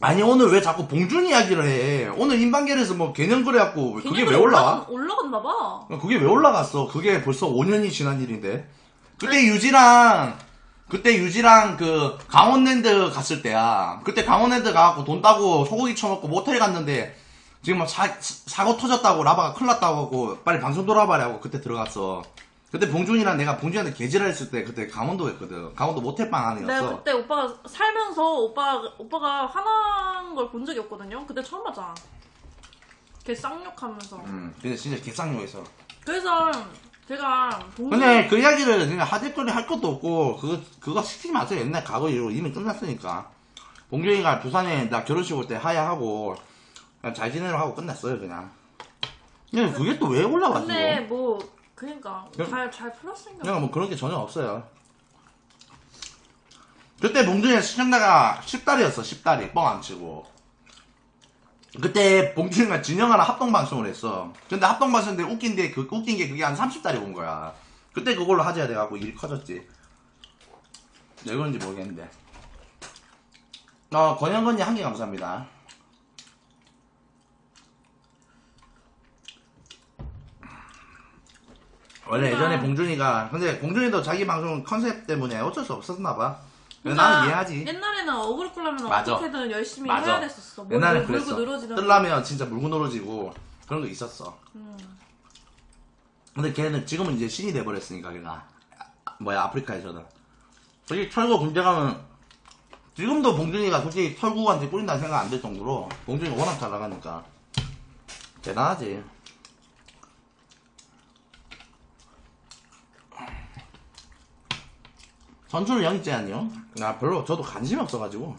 아니 오늘 왜 자꾸 봉준 이야기를 해? 오늘 인방결에서 뭐 개념 그래갖고 그게 왜 올라와? 올라갔나 봐. 그게 왜 올라갔어? 그게 벌써 5년이 지난 일인데. 그때 유지랑 그때 유지랑 그 강원랜드 갔을 때야. 그때 강원랜드 가갖고 돈 따고 소고기 쳐먹고 모텔 갔는데 지금 막 사, 사고 터졌다고 라바가 큰일 났다고 하고 빨리 방송 돌아봐라고 그때 들어갔어. 그때 봉준이랑 내가 봉준이한테 개지랄 했을 때 그때 강원도 했거든. 강원도 모텔방 내가 안이었어. 그때 오빠가 살면서 오빠 오빠가 화난 걸 본 적이 없거든요. 그때 처음 봤잖아. 걔 쌍욕하면서. 음, 근데 진짜 개쌍욕했어. 그래서 제가 동생 근데 그 이야기를 그냥 하대거리 할 것도 없고 그거 그거 시키지 마세요 옛날 과거 이후 이미 끝났으니까 봉준이가 부산에 나 결혼식 올 때 하야하고 잘 지내려 하고 끝났어요 그냥 근데 그게 또 왜 올라갔어 근데 뭐 그러니까 그럼- 잘잘 풀었으니까. 그냥 뭐 그런 게 전혀 없어요. 그때 봉준이가 시청자가 10달이었어 10달이. 뻥 안 치고. 그때 봉준이가 진영아랑 합동방송을 했어. 근데 합동방송인데 웃긴 게 그, 웃긴 게 그게 한 30달이 온 거야. 그때 그걸로 하자 돼갖고 일이 커졌지. 왜 그런지 모르겠는데. 어 권영건님 한 개 감사합니다 원래 예전에 봉준이가 근데 봉준이도 자기 방송 컨셉 때문에 어쩔 수 없었나봐 나는 이해하지 옛날에는 어그로 끌려면 맞아. 어떻게든 열심히 맞아. 해야 됐었어. 뭐 옛날에 물고 그랬어. 뜰라면 진짜 물고 늘어지고 그런 거 있었어 음. 근데 걔는 지금은 이제 신이 돼버렸으니까 걔가 아, 뭐야 아프리카에서는 솔직히 철구 군대 가면 지금도 봉준이가 솔직히 철구한테 꿀린다는 생각 안 들 정도로 봉준이가 워낙 잘 나가니까 대단하지 선수를 영입제 아니요? 나 별로 저도 관심이 없어가지고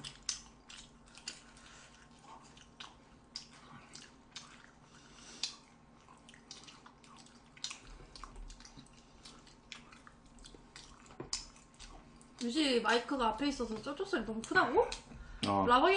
유지 마이크가 앞에 있어서 쪼쪼 소리 너무 크다고? 어. 라방이